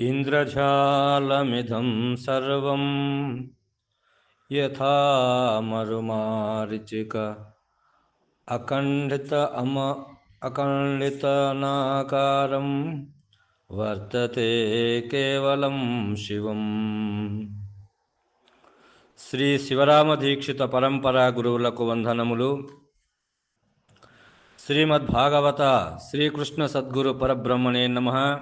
ఇంద్రజాలమిదం సర్వం యథా మరుమారిచిక అఖండిత అమ అఖండితనాకారం వర్తతే కేవలం శివం. శ్రీ శివరామ దీక్షిత పరంపరా గురువులకు వందనములు. శ్రీమద్భాగవత శ్రీకృష్ణ సద్గురు పరబ్రహ్మణే నమ.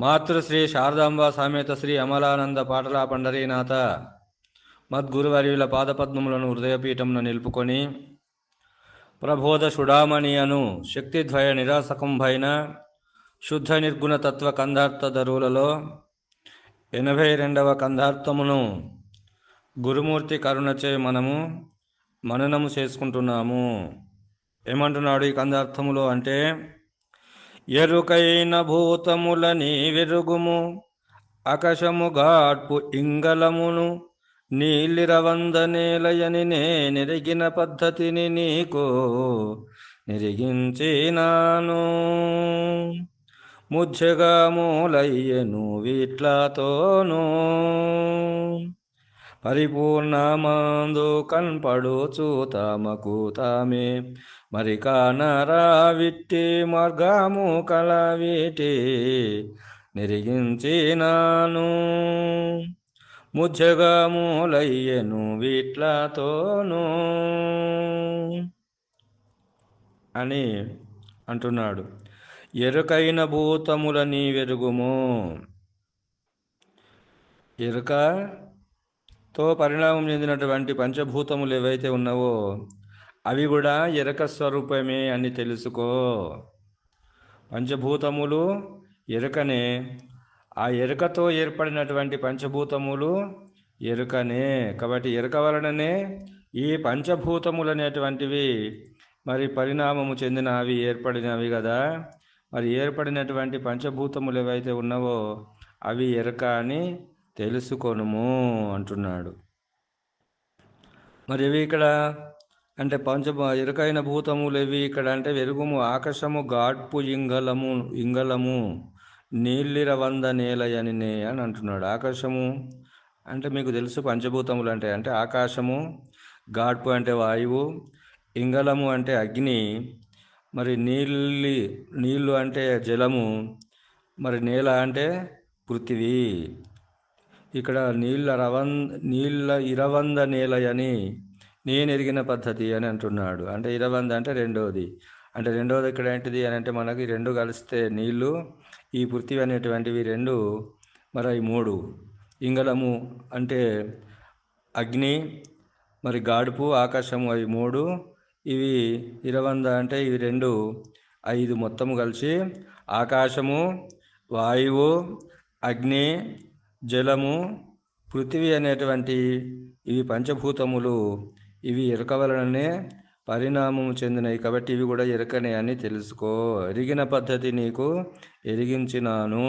మాతృశ్రీ శారదాంబ సామేత శ్రీ అమలానంద పాటల పండరీనాథ. మద్గురువర్యుల పాదపద్మములను హృదయపీఠమును నిలుపుకొని ప్రబోధ సుడామణి అను శక్తిద్వయ నిరాసకంభైన శుద్ధ నిర్గుణ తత్వ కందార్థ ధరువులలో ఎనభై రెండవ కందార్థమును గురుమూర్తి కరుణచే మనము మననము చేసుకుంటున్నాము. ఏమంటున్నాడు ఈ కందార్థములో అంటే ఎరుకైన భూతముల నీ వెరుగుము ఆకాశము గాడ్పు ఇంగలమును నీలిరవంద నేలయని నెరిగిన పద్ధతిని నీకు నిరిగించినాను. ముచ్చగా మూలయ్యను వీట్లతోనూ. పరిపూర్ణమందు కన్పడుచు తమకు తామే. మరి కానరా విట్టి మార్గము కల వీటి నిరిగించినాను. ముచ్చగములయ్యను వీట్లతోనూ. అని అంటున్నాడు. ఎరుకైన భూతముల నీ వెరుగుము ఎరుక తో పరిణామం చెందినటువంటి పంచభూతములు ఏవైతే ఉన్నావో అవి కూడా ఎరక స్వరూపమే అని తెలుసుకో. పంచభూతములు ఎరుకనే. ఆ ఎరుకతో ఏర్పడినటువంటి పంచభూతములు ఎరుకనే. కాబట్టి ఎరుక వలననే ఈ పంచభూతములు అనేటువంటివి మరి పరిణామము చెందినవి ఏర్పడినవి కదా. మరి ఏర్పడినటువంటి పంచభూతములు ఏవైతే ఉన్నావో అవి ఎరుక అని తెలుసుకొనుము అంటున్నాడు. మరి ఇవి ఇక్కడ? అంటే పంచ ఇరుకైన భూతములు ఇవి ఇక్కడ? అంటే వెరుగుము ఆకాశము గాడ్పు ఇంగలము ఇంగలము నీళ్ళిర వంద నేలయని నే అని అంటున్నాడు. ఆకాశము అంటే మీకు తెలుసు పంచభూతములు అంటే అంటే ఆకాశము గాడ్పు అంటే వాయువు ఇంగలము అంటే అగ్ని మరి నీళ్ళి నీళ్ళు అంటే జలము మరి నేల అంటే పృథివీ. ఇక్కడ నీళ్ళ రవం నీళ్ళ ఇరవంద నేలయని నేను ఎరిగిన పద్ధతి అని అంటున్నాడు. అంటే ఇరవంద అంటే రెండవది అంటే రెండవది ఇక్కడ ఏంటిది అని అంటే మనకి రెండు కలిస్తే నీళ్ళు ఈ పృథివీ అనేటువంటివి రెండు మరి ఈ మూడు. ఇంగళము అంటే అగ్ని మరి గాడుపు ఆకాశము అవి మూడు ఇవి ఇరవంద అంటే ఇవి రెండు ఐదు మొత్తము కలిసి ఆకాశము వాయువు అగ్ని జలము పృథివీ అనేటువంటి ఇవి పంచభూతములు. ఇవి ఎరుక వలననే పరిణామము చెందినవి కాబట్టి ఇవి కూడా ఇరకనే అని తెలుసుకో. ఎరిగిన పద్ధతి నీకు ఎరిగించినాను.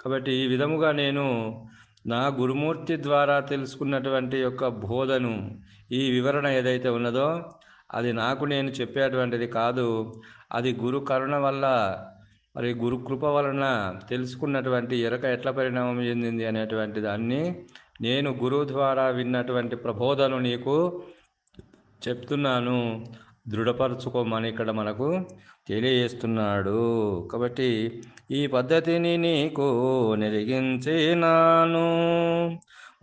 కాబట్టి ఈ విధముగా నేను నా గురుమూర్తి ద్వారా తెలుసుకున్నటువంటి యొక్క బోధను ఈ వివరణ ఏదైతే ఉన్నదో అది నాకు నేను చెప్పేటువంటిది కాదు. అది గురు కరుణ వల్ల మరి గురుకృప వలన తెలుసుకున్నటువంటి ఎరక ఎట్లా పరిణామం చెందింది అనేటువంటి దాన్ని నేను గురువు ద్వారా విన్నటువంటి ప్రబోధను నీకు చెప్తున్నాను. దృఢపరచుకోమని ఇక్కడ మనకు తెలియజేస్తున్నాడు. కాబట్టి ఈ పద్ధతిని నీకు నెరిగించినాను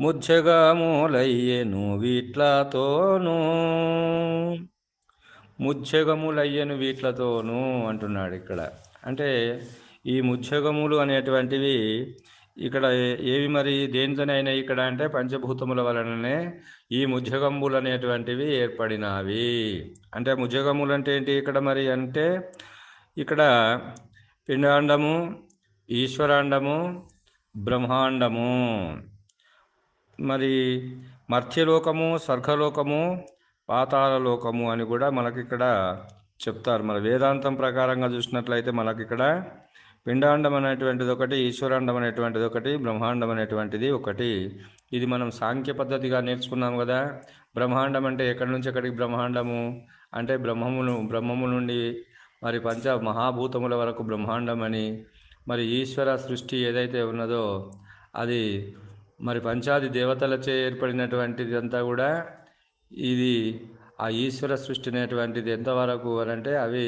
ముచ్చగా మూలయ్యను వీట్లతోనూ. ముచ్చగములయ్యను వీట్లతోనూ అంటున్నాడు ఇక్కడ. అంటే ఈ ముత్యగములు అనేటువంటివి ఇక్కడ ఏవి మరి దేనితోనైనా ఇక్కడ అంటే పంచభూతముల వలననే ఈ ముజ్జగంబులు అనేటువంటివి ఏర్పడినవి. అంటే ముజ్జగములు అంటే ఏంటి ఇక్కడ మరి అంటే ఇక్కడ పిండాండము ఈశ్వరాండము బ్రహ్మాండము. మరి మర్త్యలోకము స్వర్గలోకము పాతాళలోకము అని కూడా మనకి ఇక్కడ చెప్తారు. మన వేదాంతం ప్రకారంగా చూసినట్లయితే మనకి ఇక్కడ పిండాండం అనేటువంటిది ఒకటి ఈశ్వరాండం అనేటువంటిది ఒకటి బ్రహ్మాండం అనేటువంటిది ఒకటి. ఇది మనం సాంఖ్య పద్ధతిగా నేర్చుకున్నాం కదా. బ్రహ్మాండం అంటే ఎక్కడి నుంచి ఎక్కడికి బ్రహ్మాండము? అంటే బ్రహ్మమును బ్రహ్మము నుండి మరి పంచ మహాభూతముల వరకు బ్రహ్మాండం అని. మరి ఈశ్వర సృష్టి ఏదైతే ఉన్నదో అది మరి పంచాది దేవతలచే ఏర్పడినటువంటిది అంతా కూడా ఇది ఆ ఈశ్వర సృష్టి అనేటువంటిది ఎంతవరకు అని అంటే అవి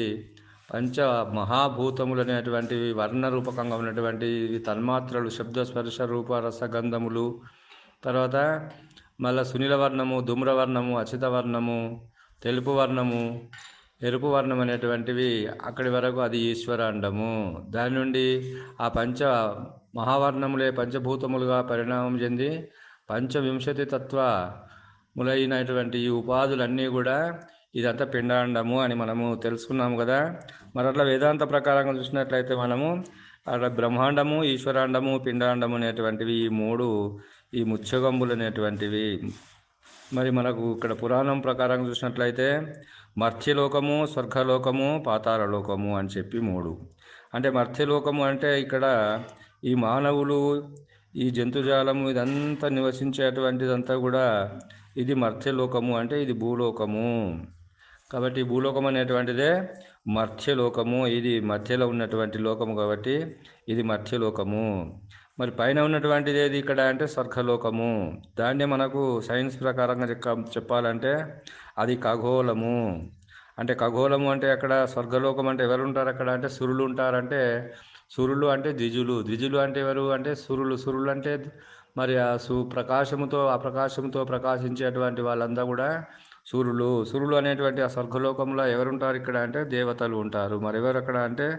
పంచ మహాభూతములు అనేటువంటివి వర్ణ రూపకంగా ఉన్నటువంటి తన్మాత్రలు శబ్ద స్పర్శ రూప రసగంధములు తర్వాత మళ్ళా సునీల వర్ణము ధూమ్రవర్ణము అచిత వర్ణము తెలుపు వర్ణము ఎరుపు వర్ణం అనేటువంటివి అక్కడి వరకు అది ఈశ్వర అండము. దాని నుండి ఆ పంచ మహావర్ణములే పంచభూతములుగా పరిణామం చెంది పంచవింశతి తత్వ మొదలైనటువంటి ఈ ఉపాధులన్నీ కూడా ఇదంతా పిండాండము అని మనము తెలుసుకున్నాము కదా. మరి అట్లా వేదాంత ప్రకారంగా చూసినట్లయితే మనము అట్లా బ్రహ్మాండము ఈశ్వరాండము పిండాండము అనేటువంటివి ఈ మూడు ఈ ముచ్చగంబులు అనేటువంటివి. మరి మనకు ఇక్కడ పురాణం ప్రకారం చూసినట్లయితే మర్త్యలోకము స్వర్గలోకము పాతాళలోకము అని చెప్పి మూడు. అంటే మర్త్యలోకము అంటే ఇక్కడ ఈ మానవులు ఈ జంతుజాలము ఇదంతా నివసించేటువంటిదంతా కూడా ఇది మర్త్యలోకము అంటే ఇది భూలోకము. కాబట్టి భూలోకం అనేటువంటిదే మర్త్యలోకము. ఇది మధ్యలో ఉన్నటువంటి లోకము కాబట్టి ఇది మర్త్యలోకము. మరి పైన ఉన్నటువంటిది ఏది ఇక్కడ అంటే స్వర్గలోకము. దాన్ని మనకు సైన్స్ ప్రకారంగా చెప్పాలంటే అది ఖగోళము. అంటే ఖగోళము అంటే అక్కడ స్వర్గలోకం అంటే ఎవరు ఉంటారు అక్కడ? అంటే సురులు ఉంటారంటే సురులు అంటే ద్విజులు. ద్విజులు అంటే ఎవరు? అంటే సురులు. సురులు అంటే మరి ఆ సుప్రకాశముతో ప్రకాశముతో ఆ ప్రకాశించేటువంటి వాళ్ళంతా కూడా సూర్యులు. సూర్యులు అనేటువంటి ఆ స్వర్గలోకంలో ఎవరుంటారు ఇక్కడ అంటే దేవతలు ఉంటారు. మరి ఎవరు అక్కడ అంటే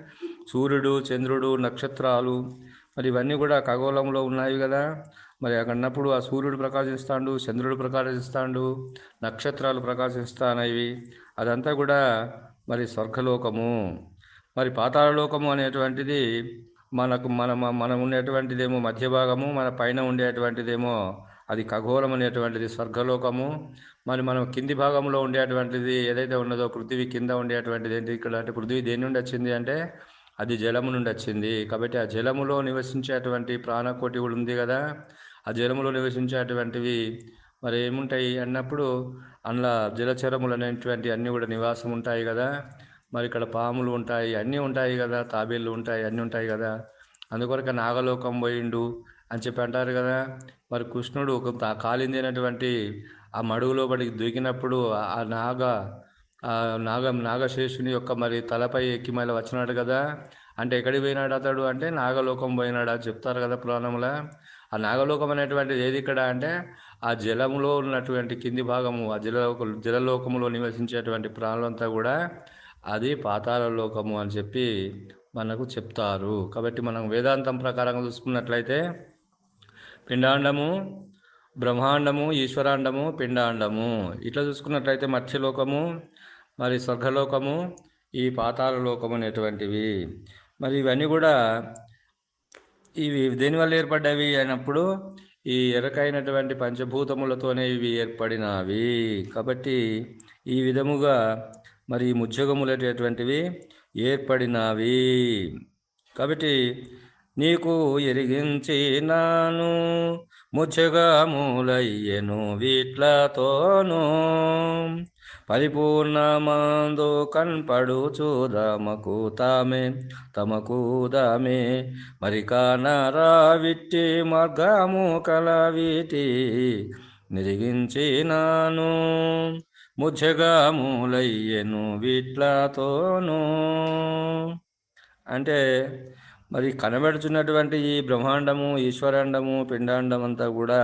సూర్యుడు చంద్రుడు నక్షత్రాలు. మరి ఇవన్నీ కూడా ఖగోళంలో ఉన్నాయి కదా. మరి అక్కడ ఉన్నప్పుడు ఆ సూర్యుడు ప్రకాశిస్తాడు చంద్రుడు ప్రకాశిస్తాడు నక్షత్రాలు ప్రకాశిస్తానవి. అదంతా కూడా మరి స్వర్గలోకము. మరి పాతాళలోకము అనేటువంటిది మనకు మన మనం ఉండేటువంటిదేమో మధ్య భాగము మన పైన ఉండేటువంటిదేమో అది ఖగోళం అనేటువంటిది స్వర్గలోకము. మరి మనం కింది భాగంలో ఉండేటువంటిది ఏదైతే ఉన్నదో పృథివీ కింద ఉండేటువంటిది ఏంటి? ఇక్కడ అంటే పృథివీ దేని నుండి వచ్చింది అంటే అది జలము నుండి వచ్చింది. కాబట్టి ఆ జలములో నివసించేటువంటి ప్రాణకోటి కూడా ఉంది కదా. ఆ జలములో నివసించేటువంటివి మరి ఏముంటాయి? అన్నప్పుడు అందులో జలచరములు అనేటువంటి అన్నీ కూడా నివాసం ఉంటాయి కదా. మరి ఇక్కడ పాములు ఉంటాయి అన్నీ ఉంటాయి కదా తాబేళ్ళు ఉంటాయి అన్నీ ఉంటాయి కదా. అందుకొరకు నాగలోకం పోయిండు అని చెప్పి అంటారు కదా. మరి కృష్ణుడు ఒక తా- అయినటువంటి ఆ మడుగులో పడి దూకినప్పుడు ఆ నాగ నాగ నాగశేషుని యొక్క మరి తలపై ఎక్కి మళ్ళీ వచ్చినాడు కదా. అంటే ఎక్కడికి పోయినాడు అతడు అంటే నాగలోకం పోయినాడు అని చెప్తారు కదా పురాణంలో. ఆ నాగలోకం అనేటువంటిది ఏది ఇక్కడ అంటే ఆ జలములో ఉన్నటువంటి కింది భాగము ఆ జల జలలోకములో నివసించేటువంటి ప్రాణులంతా కూడా అది పాతాళ లోకము అని చెప్పి మనకు చెప్తారు. కాబట్టి మనం వేదాంతం ప్రకారంగా చూసుకున్నట్లయితే పిండాండము బ్రహ్మాండము ఈశ్వరాండము పిండాండము. ఇట్లా చూసుకున్నట్లయితే మత్స్యలోకము మరి స్వర్గలోకము ఈ పాతాల లోకము అనేటువంటివి. మరి ఇవన్నీ కూడా ఇవి దేనివల్ల ఏర్పడ్డవి అయినప్పుడు ఈ ఎరకైనటువంటి పంచభూతములతోనే ఇవి ఏర్పడినవి. కాబట్టి ఈ విధముగా మరి ఈ ముజ్జగములనేటువంటివి ఏర్పడినవి. కాబట్టి నీకు ఎరిగించినాను ముచ్చగములయ్యను వీట్లతోనూ. పరిపూర్ణమందు కన్పడు చూదమకు తామే తమకు దామే. మరి కానరా విట్టి మార్గము కల వీటి నిరిగించినాను. ముచ్చగములయ్యను వీట్లతోనూ. అంటే మరి కనబడుచున్నటువంటి ఈ బ్రహ్మాండము ఈశ్వరాండము పిండాండం అంతా కూడా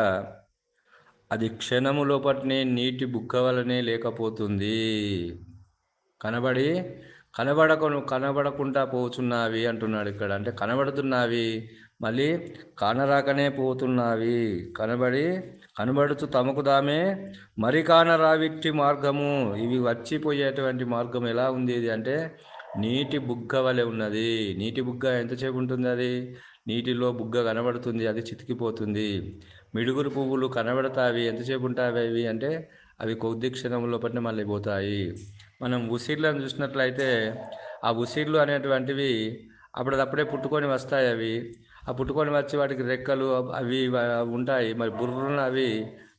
అది క్షణము లోపట్నే నీటి బుక్క వలనే లేకపోతుంది. కనబడి కనబడకు కనబడకుండా పోచున్నావి అంటున్నాడు ఇక్కడ. అంటే కనబడుతున్నావి మళ్ళీ కానరాకనే పోతున్నవి. కనబడి కనబడుతూ తమకు దామే మరి కానరావిట్టి మార్గము. ఇవి వచ్చిపోయేటువంటి మార్గం ఎలా ఉంది ఇది అంటే నీటి బుగ్గ వలె ఉన్నది. నీటి బుగ్గ ఎంతసేపు ఉంటుంది అది? నీటిలో బుగ్గ కనబడుతుంది అది చితికిపోతుంది. మిడుగురు పువ్వులు కనబడతావి ఎంతసేపు ఉంటావి అవి అంటే అవి కొద్ది క్షణంలో పట్టిన మళ్ళీ పోతాయి. మనం ఉసిర్లను చూసినట్లయితే ఆ ఉసిర్లు అనేటువంటివి అప్పుడప్పుడే పుట్టుకొని వస్తాయి అవి. ఆ పుట్టుకొని వచ్చి వాటికి రెక్కలు అవి ఉంటాయి. మరి బుర్రున అవి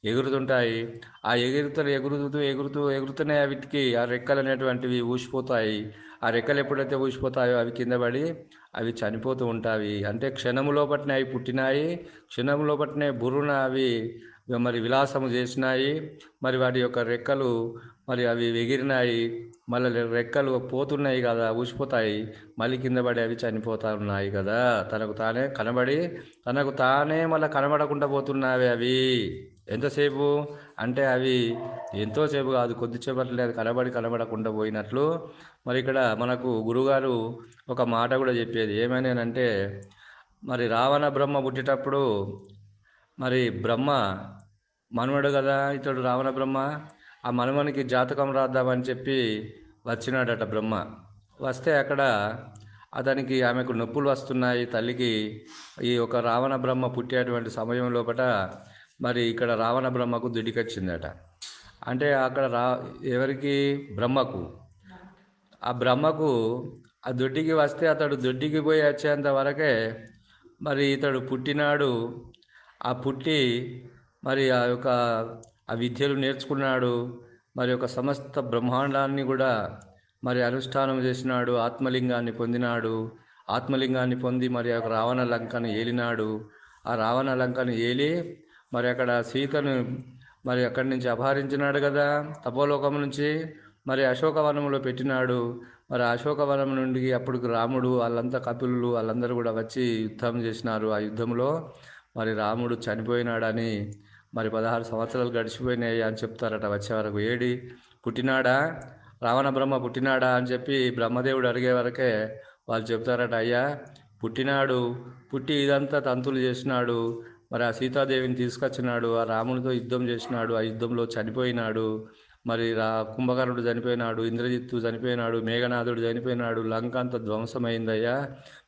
ఎగురుతుంటాయి. ఆ ఎగురుతూ ఎగురుతూ ఎగురుతూ ఎగురుతూనే వీటికి ఆ రెక్కలు అనేటువంటివి ఊసిపోతాయి. ఆ రెక్కలు ఎప్పుడైతే ఊసిపోతాయో అవి కింద పడి అవి చనిపోతూ ఉంటాయి. అంటే క్షణము లోపట్నే అవి పుట్టినాయి. క్షణము లోపట్నే బుర్రున అవి మరి విలాసము చేసినాయి మరి వాటి యొక్క రెక్కలు మరి అవి ఎగిరినాయి మళ్ళీ రెక్కలు పోతున్నాయి కదా ఊసిపోతాయి మళ్ళీ కింద పడి అవి చనిపోతా ఉన్నాయి కదా. తనకు తానే కనబడి తనకు తానే మళ్ళీ కనబడకుండా పోతున్నావి అవి. ఎంతసేపు? అంటే అవి ఎంతోసేపు కాదు కొద్దిసేపట్లే లేదు కనబడి కనబడకుండా పోయినట్లు. మరి ఇక్కడ మనకు గురుగారు ఒక మాట కూడా చెప్పేది ఏమైనానంటే మరి రావణ బ్రహ్మ పుట్టేటప్పుడు మరి బ్రహ్మ మనవడు కదా ఇతడు రావణ బ్రహ్మ. ఆ మనవనికి జాతకం రాద్దామని చెప్పి వచ్చినాడట బ్రహ్మ. వస్తే అక్కడ అతనికి ఆమెకు నొప్పులు వస్తున్నాయి. తల్లికి ఈ ఒక రావణ బ్రహ్మ పుట్టేటువంటి సమయం లోపల మరి ఇక్కడ రావణ బ్రహ్మకు దుడికొచ్చిందట. అంటే అక్కడ రా ఎవరికి? బ్రహ్మకు. ఆ బ్రహ్మకు ఆ దొడ్డికి వస్తే అతడు దొడ్డికి పోయి వచ్చేంత వరకే మరి ఇతడు పుట్టినాడు. ఆ పుట్టి మరి ఆ యొక్క ఆ విద్యలు నేర్చుకున్నాడు. మరి యొక్క సమస్త బ్రహ్మాండాన్ని కూడా మరి అనుష్ఠానం చేసినాడు. ఆత్మలింగాన్ని పొందినాడు. ఆత్మలింగాన్ని పొంది మరి ఒక రావణ లంకను ఏలినాడు. ఆ రావణ లంకను ఏలి మరి అక్కడ సీతను మరి అక్కడి నుంచి అపహరించినాడు కదా. తపోలోకం నుంచి మరి అశోకవనంలో పెట్టినాడు. మరి అశోకవనం నుండి అప్పుడు రాముడు వాళ్ళంతా కపిలు వాళ్ళందరూ కూడా వచ్చి యుద్ధం చేసినారు ఆ యుద్ధంలో. మరి రాముడు చనిపోయినాడని మరి పదహారు సంవత్సరాలు గడిచిపోయినాయి అని చెప్తారట వచ్చే వరకు ఏడి? పుట్టినాడా? రావణ బ్రహ్మ పుట్టినాడా అని చెప్పి బ్రహ్మదేవుడు అడిగే వరకే వాళ్ళు చెప్తారట అయ్యా పుట్టినాడు పుట్టి ఇదంతా తంతులు చేసినాడు మరి ఆ సీతాదేవిని తీసుకొచ్చినాడు ఆ రామునితో యుద్ధం చేసినాడు ఆ యుద్ధంలో చనిపోయినాడు మరి రా కుంభకర్ణుడు చనిపోయినాడు ఇంద్రజిత్తు చనిపోయినాడు మేఘనాథుడు చనిపోయినాడు లంక అంత ధ్వంసమైందయ్యా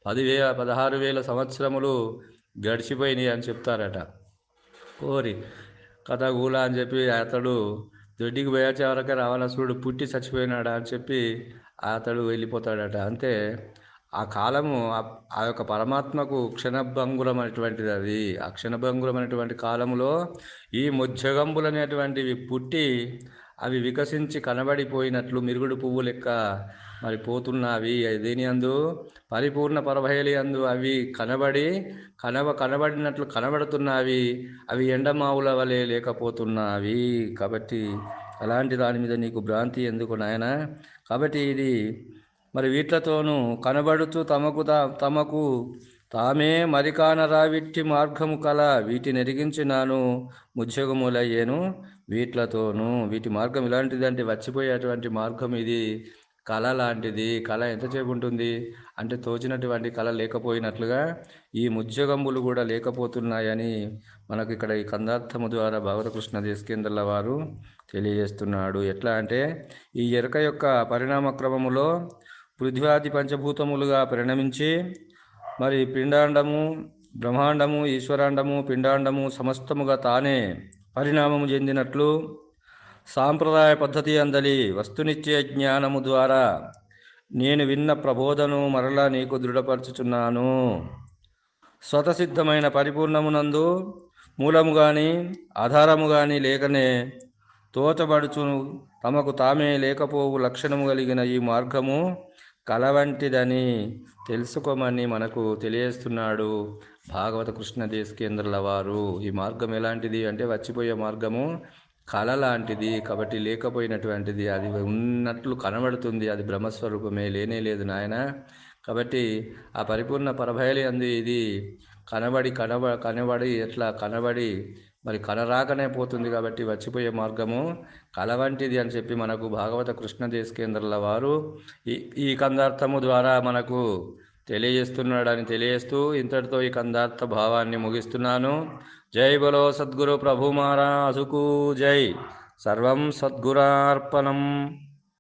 పదివేల పదహారు వేల సంవత్సరములు గడిచిపోయినాయి అని చెప్తారట. కోరి కథగూల అని చెప్పి అతడు దొడ్డికి పోయాచే వరకు రావణాసురుడు పుట్టి చచ్చిపోయినాడా అని చెప్పి అతడు వెళ్ళిపోతాడట. అంతే ఆ కాలము ఆ- యొక్క పరమాత్మకు క్షణభంగురం అనేటువంటిది అది. ఆ క్షణభంగురం అనేటువంటి కాలంలో ఈ ముజ్జగంబులు అనేటువంటివి పుట్టి అవి వికసించి కనబడిపోయినట్లు మిరుగుడు పువ్వు లెక్క మరి పోతున్నవి దేని అందు? పరిపూర్ణ పరభయలి అందు అవి కనబడి కనబ కనబడినట్లు కనబడుతున్నవి అవి ఎండమావుల వలె లేకపోతున్నవి. కాబట్టి అలాంటి దాని మీద నీకు భ్రాంతి ఎందుకు నాయన? కాబట్టి ఇది మరి వీట్లతోనూ కనబడుతూ తమకు తా తమకు తామే మరికాన రావిట్టి మార్గము కల వీటిని ఎరిగించినాను ముజ్జగములయ్యేను వీట్లతోనూ. వీటి మార్గం ఇలాంటిదంటే వచ్చిపోయేటువంటి మార్గం ఇది. కళ లాంటిది. కళ ఎంతసేపు ఉంటుంది అంటే తోచినటువంటి కళ లేకపోయినట్లుగా ఈ ముజ్జగంబులు కూడా లేకపోతున్నాయని మనకు ఇక్కడ ఈ కందార్థము ద్వారా భగవతకృష్ణ దేశకేంద్రుల వారు తెలియజేస్తున్నాడు. ఎట్లా అంటే ఈ ఎరక యొక్క పరిణామ క్రమములో పృథ్వాది పంచభూతములుగా పరిణమించి మరి పిండాండము బ్రహ్మాండము ఈశ్వరాండము పిండాండము సమస్తముగా తానే పరిణామము చెందినట్లు సాంప్రదాయ పద్ధతి అందలి వస్తునిచ్చే జ్ఞానము ద్వారా నేను విన్న ప్రబోధను మరలా నీకు దృఢపరచుచున్నాను. స్వతసిద్ధమైన పరిపూర్ణమునందు మూలము గాని ఆధారము గాని లేకనే తోచబడుచు తమకు తామే లేకపోవు లక్షణము కలిగిన ఈ మార్గము కల వంటిదని తెలుసుకోమని మనకు తెలియజేస్తున్నాడు భాగవత కృష్ణ దేశకేంద్రుల వారు. ఈ మార్గం ఎలాంటిది అంటే వచ్చిపోయే మార్గము కళ లాంటిది కాబట్టి లేకపోయినటువంటిది అది ఉన్నట్లు కనబడుతుంది అది బ్రహ్మస్వరూపమే లేనే లేదు నాయన. కాబట్టి ఆ పరిపూర్ణ పరభయలి అంది ఇది కనబడి కనబ కనబడి ఎట్లా కనబడి మరి కనరాకనే పోతుంది కాబట్టి వచ్చిపోయే మార్గము కల వంటిది అని చెప్పి మనకు భాగవత కృష్ణ దేశకేంద్రుల వారు ఈ ఈ కందార్థము ద్వారా మనకు తెలియజేస్తున్నాడని తెలియజేస్తూ ఇంతటితో ఈ కందార్థ భావాన్ని ముగిస్తున్నాను. జై బలో సద్గురు ప్రభు మహారాజుకు జై. సర్వం సద్గురార్పణం.